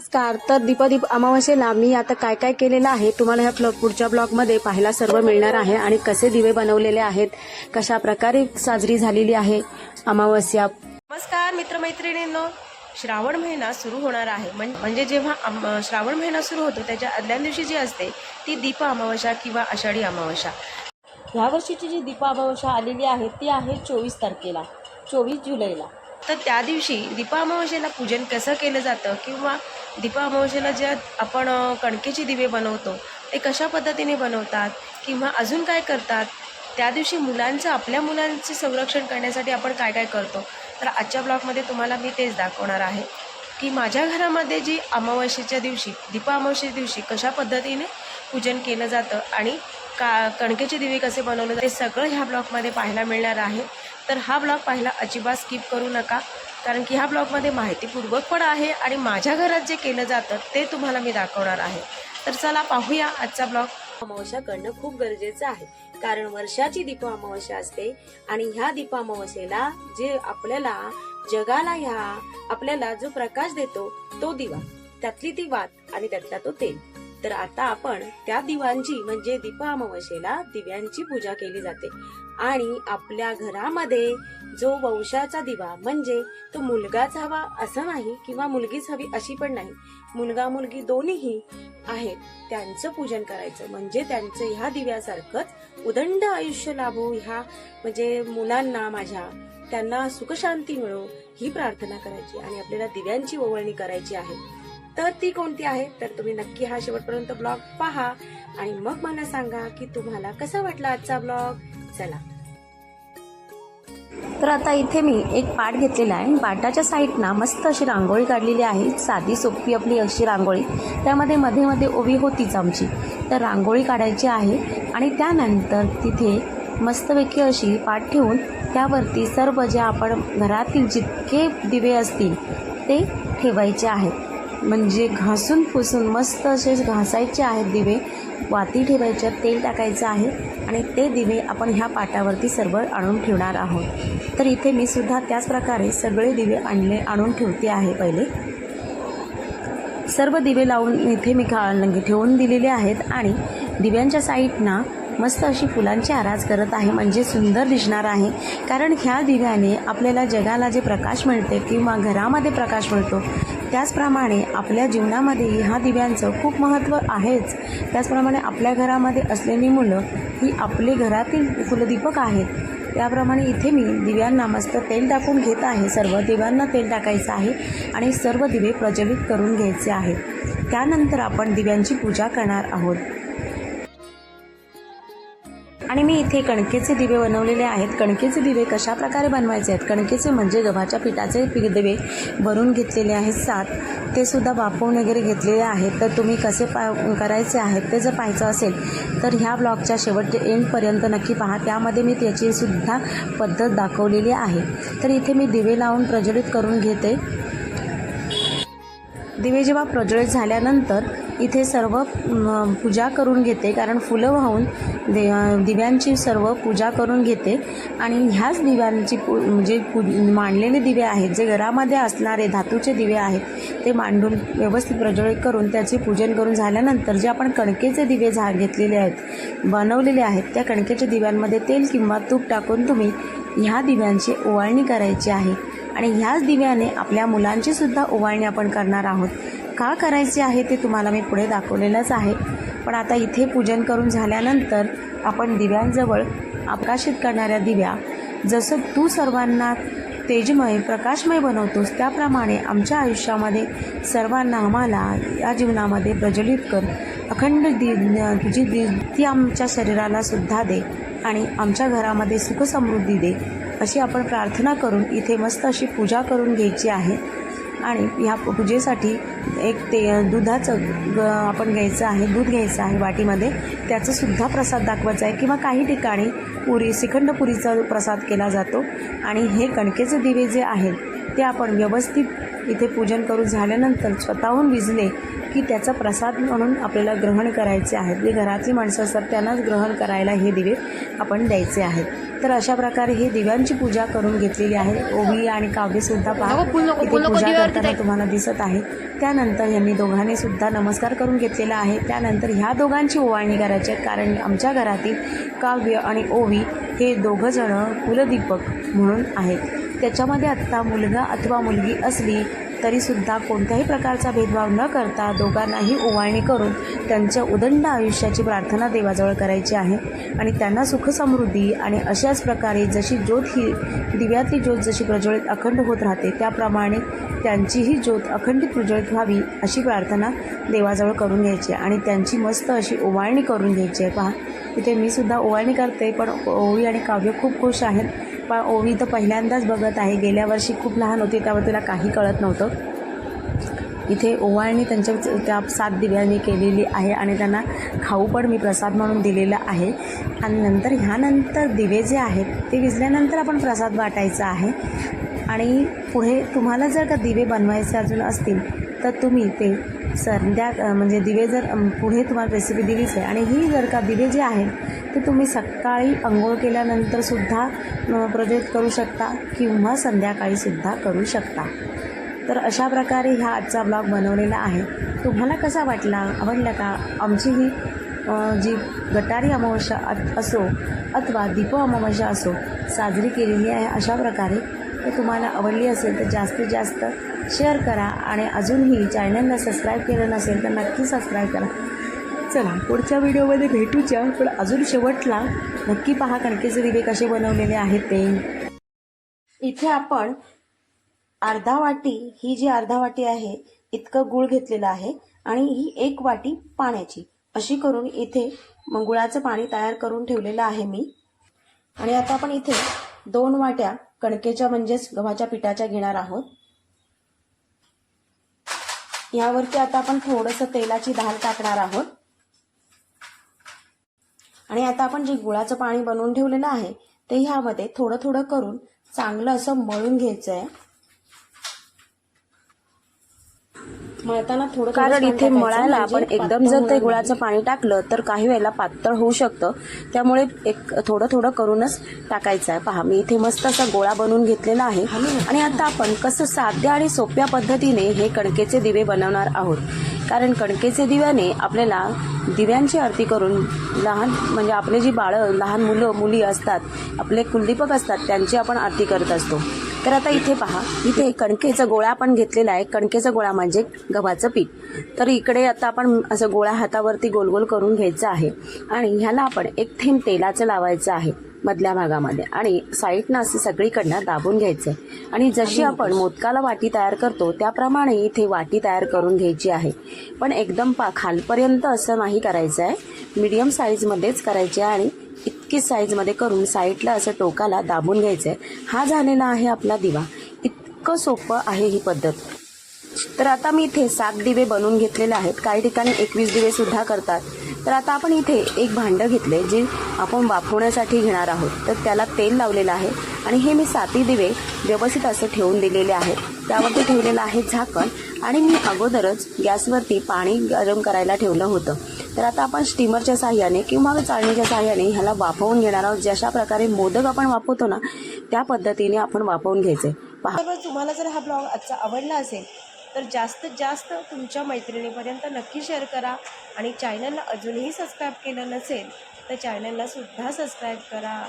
नमस्कार तर दीपदीप अमावस्येला मी आता काय काय केलेलं आहे तुम्हाला ह्या पुढच्या ब्लॉगमध्ये पाहायला सर्व मिळणार आहे. आणि कसे दिवे बनवलेले आहेत कशा प्रकारे साजरी झालेली आहे अमावस्या नमस्कार मित्रमैत्रिणींनो. श्रावण महिना सुरू होणार आहे. म्हणजे जेव्हा श्रावण महिना सुरू होतो त्याच्या आदल्या दिवशी जी असते ती दीप अमावस्या किंवा आषाढी अमावस्या. ह्या वर्षीची जी दीप अमावस्या आलेली आहे ती आहे चोवीस तारखेला चोवीस जुलैला. तर त्या दिवशी दीपा अमावस्येला पूजन कसं केलं जातं किंवा दीपा अमावस्येला ज्या आपण कणकेचे दिवे बनवतो ते कशा पद्धतीने बनवतात किंवा अजून काय करतात त्या दिवशी मुलांचं आपल्या मुलांचे संरक्षण करण्यासाठी आपण काय काय करतो तर आजच्या ब्लॉगमध्ये तुम्हाला मी तेच दाखवणार आहे की माझ्या घरामध्ये जी अमावस्येच्या दिवशी दीपा अमावस्येच्या दिवशी कशा पद्धतीने पूजन केलं जातं आणि का कणकेचे दिवे कसे बनवले ते सगळं ह्या ब्लॉगमध्ये पाहायला मिळणार आहे. तर हा ब्लॉग पाहायला अजिबात स्किप करू नका. कारण की ह्या ब्लॉगमध्ये माहितीपूर्वक पण आहे आणि माझ्या घरात जे केलं जातं ते तुम्हाला मी दाखवणार आहे. तर चला पाहूया आजचा ब्लॉग. अमावस्या करणं खूप गरजेचं आहे. कारण वर्षाची दीप अमावस्या असते आणि ह्या दीप अमावस्येला जे आपल्याला जगाला ह्या आपल्याला जो प्रकाश देतो तो दिवा. त्यातली ती वात आणि त्यातला तो तेल. तर आता आपण त्या दिवांची म्हणजे दीप अमावस्येला दिव्यांची पूजा केली जाते. आणि आपल्या घरामध्ये जो वंशाचा दिवा म्हणजे तो मुलगाच हवा असं नाही किंवा मुलगीच हवी अशी पण नाही. मुलगा मुलगी दोन्हीही आहेत. त्यांचं पूजन करायचं. म्हणजे त्यांचं ह्या दिव्यासारखंच उदंड आयुष्य लाभो ह्या म्हणजे मुलांना माझ्या. त्यांना सुखशांती मिळो ही प्रार्थना करायची आणि आपल्याला दिव्यांची ओवळणी करायची आहे. तर ती कोणती आहे? तर तुम्ही नक्की हा शेवटपर्यंत ब्लॉग पहा. आणि मग मला सांगा की तुम्हाला कसा वाटला आजचा ब्लॉग? चला. तर आता इथे मी एक पाट घेतलेला आहे. पाटाच्या साईडना मस्त अशी रांगोळी काढलेली आहे. साधी सोपी आपली अशी रांगोळी. त्यामध्ये मध्ये मध्ये ओवी होतीच आमची. तर रांगोळी काढायची आहे आणि त्यानंतर तिथे मस्तपैकी अशी पाट ठेवून त्यावरती सर्व जे आपण घरातील जितके दिवे असतील ते ठेवायचे आहेत. म्हणजे घासून पुसून मस्त असे घासायचे आहेत दिवे. वाती ठेवायच्या तेल टाकायचं आहे. आणि ते दिवे आपण ह्या पाटावरती सर्व आणून ठेवणार आहोत. तर इथे मी सुद्धा त्याच प्रकारे सगळे दिवे आणले आणून ठेवते आहे पहिले. सर्व दिवे लावून इथे मी खा ठेवून दिलेले आहेत आणि दिव्यांच्या साईडना मस्त अशी फुलांची आराज करत आहे. म्हणजे सुंदर दिसणार आहे. कारण ह्या दिव्याने आपल्याला जगाला जे प्रकाश मिळते किंवा घरामध्ये प्रकाश मिळतो त्याचप्रमाणे आपल्या जीवनामध्ये ह्या दिव्यांचं खूप महत्त्व आहेच. त्याचप्रमाणे आपल्या घरामध्ये असलेली मुलं ही आपले घरातील कुलदीपक आहेत. त्याप्रमाणे इथे मी दिव्यांना मस्त तेल टाकून घेत आहे. सर्व दिव्यांना तेल टाकायचं आहे आणि सर्व दिवे प्रज्वलित करून घ्यायचे आहेत. त्यानंतर आपण दिव्यांची पूजा करणार आहोत. आणि मी इथे कणकेचे दिवे बनवलेले आहेत. कणकेचे दिवे कशा प्रकारे बनवायचे आहेत? कणकेचे म्हणजे गव्हाच्या पिठाचे दिवे भरून घेतलेले आहेत सात. ते सुद्धा वापरून वगैरे घेतलेले आहेत. तर तुम्ही कसे पा करायचे आहेत ते जर पाहायचं असेल तर ह्या ब्लॉगच्या शेवटच्या एंडपर्यंत नक्की पहा. त्यामध्ये मी त्याची सुद्धा पद्धत दाखवलेली आहे. तर इथे मी दिवे लावून प्रज्वलित करून घेते. दिवे जेव्हा प्रज्वलित झाल्यानंतर इथे सर्व पूजा करून घेते कारण फुलं वाहून दे दिव्यांची सर्व पूजा करून घेते. आणि ह्याच दिव्यांची पू जे पू मांडलेले दिवे आहेत जे घरामध्ये असणारे धातूचे दिवे आहेत ते मांडून व्यवस्थित प्रज्वलित करून त्याचे पूजन करून झाल्यानंतर जे आपण कणकेचे दिवे झा घेतलेले आहेत बनवलेले आहेत त्या कणकेच्या दिव्यांमध्ये तेल किंवा तूप टाकून तुम्ही ह्या दिव्यांची ओवाळणी करायची आहे. आणि ह्याच दिव्याने आपल्या मुलांचीसुद्धा ओवाळणी आपण करणार आहोत. का करायची आहे ते तुम्हाला मी पुढे दाखवलेलंच आहे. पण आता इथे पूजन करून झाल्यानंतर आपण दिव्यांजवळ आकाशित करणाऱ्या दिव्या जसं तू सर्वांना तेजमय प्रकाशमय बनवतोस त्याप्रमाणे आमच्या आयुष्यामध्ये सर्वांना आम्हाला या जीवनामध्ये प्रज्वलित कर. अखंड दि तुझी दि ती आमच्या शरीराला सुद्धा दे आणि आमच्या घरामध्ये सुखसमृद्धी दे अशी आपण प्रार्थना करून इथे मस्त अशी पूजा करून घ्यायची आहे. आणि ह्या पूजेसाठी एक ते दुधाचं ग आपण घ्यायचं आहे दूध घ्यायचं आहे वाटीमध्ये त्याचंसुद्धा प्रसाद दाखवायचा आहे किंवा काही ठिकाणी पुरी श्रीखंड पुरीचा प्रसाद केला जातो. आणि हे कणकेचे दिवे जे आहेत ते आपण व्यवस्थित इथे पूजन करून झाल्यानंतर स्वतःहून विजले की त्याचा प्रसाद म्हणून आपल्याला ग्रहण करायचे आहेत. जे घरातली माणसं असतात त्यांनाच ग्रहण करायला हे दिवे आपण द्यायचे आहेत. तर अशा प्रकारे हे दिव्यांची पूजा करून घेतलेली आहे. ओवी आणि काव्यसुद्धा पहा इथे पूजा करताना तुम्हाला दिसत आहे. त्यानंतर यांनी दोघांनी सुद्धा नमस्कार करून घेतलेला आहे. त्यानंतर ह्या दोघांची ओवाळणी करायची आहे कारण आमच्या घरातील काव्य आणि ओवी हे दोघंजणं कुलदीपक म्हणून आहेत. त्याच्यामध्ये आत्ता मुलगा अथवा मुलगी असली तरीसुद्धा कोणत्याही प्रकारचा भेदभाव न करता दोघांनाही ओवाळणी करून त्यांच्या उदंड आयुष्याची प्रार्थना देवाजवळ करायची आहे. आणि त्यांना सुखसमृद्धी आणि अशाच प्रकारे जशी ज्योत ही दिव्यातली ज्योत जशी प्रज्वलित अखंड होत राहते त्याप्रमाणे त्यांचीही ज्योत अखंडित प्रज्वलित व्हावी अशी प्रार्थना देवाजवळ करून घ्यायची आहे. आणि त्यांची मस्त अशी ओवाळणी करून घ्यायची आहे. पहा इथे मी सुद्धा ओवाळणी करते पण ओवी आणि काव्य खूप खुश आहेत. पा ओवी तर पहिल्यांदाच बघत आहे. गेल्या वर्षी खूप लहान होती त्यामुळे तिला काही कळत नव्हतं. इथे ओवाळणी त्यांच्या त्या सात दिव्यांनी केलेली आहे आणि त्यांना खाऊ पण मी प्रसाद म्हणून दिलेला आहे. आणि नंतर ह्यानंतर दिवे जे आहेत ते विजल्यानंतर आपण प्रसाद वाटायचा आहे. आणि पुढे तुम्हाला जर का दिवे बनवायचे अजून असतील तर तुम्ही ते संध्या म्हणजे दिवे जर पुढे तुम्हाला रेसिपी दिलीच आहे आणि ही जर का दिवे जे आहेत ते तुम्ही सकाळी अंघोळ केल्यानंतरसुद्धा प्रज्वलित करू शकता किंवा संध्याकाळीसुद्धा करू शकता. तर अशा प्रकारे ह्या आजचा ब्लॉग बनवलेला आहे. तुम्हाला कसा वाटला? आवडला का? आमची ही जी गटारी अमावस्या अ- असो अथवा दीप अमावस्या असो साजरी केलेली आहे अशा प्रकारे तर तुम्हाला आवडली असेल तर जास्तीत जास्त शेअर करा आणि अजूनही चॅनलला सबस्क्राईब केलं नसेल तर नक्की सबस्क्राईब करा. चला पुढच्या व्हिडिओमध्ये भेटूच्या पण अजून शेवटला नक्की पहा कणकेचे दिवे कसे बनवलेले आहेत ते. इथे आपण अर्धा वाटी ही जी अर्धा वाटी आहे इतकं गुळ घेतलेलं आहे आणि ही एक वाटी पाण्याची. अशी करून इथे गुळाचं पाणी तयार करून ठेवलेलं आहे मी. आणि आता आपण इथे दोन वाट्या कणकेच्या म्हणजेच गव्हाच्या पिठाच्या घेणार आहोत. यावरती आता आपण थोडंसं तेलाची धार टाकणार आहोत. आणि आता आपण जे गुळाचं पाणी बनवून ठेवलेलं आहे ते ह्यामध्ये थोडं थोडं करून चांगलं असं मळून घ्यायचं आहे मळताना थोडं कारण इथे मळायला आपण एकदम जर ते गुळाचं पाणी टाकलं तर काही वेळेला पातळ होऊ शकतं. त्यामुळे एक थोडं थोडं करूनच टाकायचं आहे. पहा मी इथे मस्त असा गोळा बनवून घेतलेला आहे. आणि आता आपण कसं साध्या आणि सोप्या पद्धतीने हे कणकेचे दिवे बनवणार आहोत. कारण कणकेचे दिव्याने आपल्याला दिव्यांची आरती करून लहान म्हणजे आपले जी बाळं लहान मुलं मुली असतात आपले कुलदीपक असतात त्यांची आपण आरती करत असतो. तर आता इथे पहा इथे कणकेचा गोळा आपण घेतलेला आहे. कणकेचा गोळा म्हणजे गव्हाचं पीठ. तर इकडे आता आपण असं गोळा हातावरती गोल गोल करून घ्यायचं आहे. आणि ह्याला आपण एक थेंब तेलाचं लावायचं आहे मधल्या भागामध्ये. आणि साईडनं असं सगळीकडनं दाबून घ्यायचं आहे आणि जशी आपण मोदकाला वाटी तयार करतो त्याप्रमाणे इथे वाटी तयार करून घ्यायची आहे. पण एकदम पा खालपर्यंत असं नाही करायचं आहे मीडियम साईजमध्येच करायचे आहे आणि इतकी साईजमध्ये करून साईडला असं टोकाला दाबून घ्यायचं आहे हा झालेला आहे आपला दिवा. इतकं सोपं आहे ही पद्धत. तर आता मी इथे सात दिवे बनवून घेतलेले आहेत. काही ठिकाणी एकवीस दिवे सुद्धा करतात. तर आता आपण इथे एक भांडं घेतले जे आपण वाफवण्यासाठी घेणार आहोत. तर त्याला तेल लावलेलं आहे आणि हे मी साती दिवे व्यवस्थित असं ठेवून दिलेले आहेत. त्यावरती ठेवलेलं आहे झाकण आणि मी अगोदरच गॅसवरती पाणी गरम करायला ठेवलं होतं. तर आता आपण स्टीमरच्या साह्याने किंवा चाळणीच्या साह्याने ह्याला वाफवून घेणार आहोत. जशा प्रकारे मोदक आपण वाफवतो ना त्या पद्धतीने आपण वाफवून घ्यायचे. पहा. तुम्हाला जर हा ब्लॉग आजचा आवडला असेल तर जास्तीत जास्त तुमच्या मैत्रिणीपर्यंत नक्की शेअर करा आणि चॅनलला अजूनही सबस्क्राईब केलं नसेल तर चॅनलला सुद्धा सबस्क्राईब करा.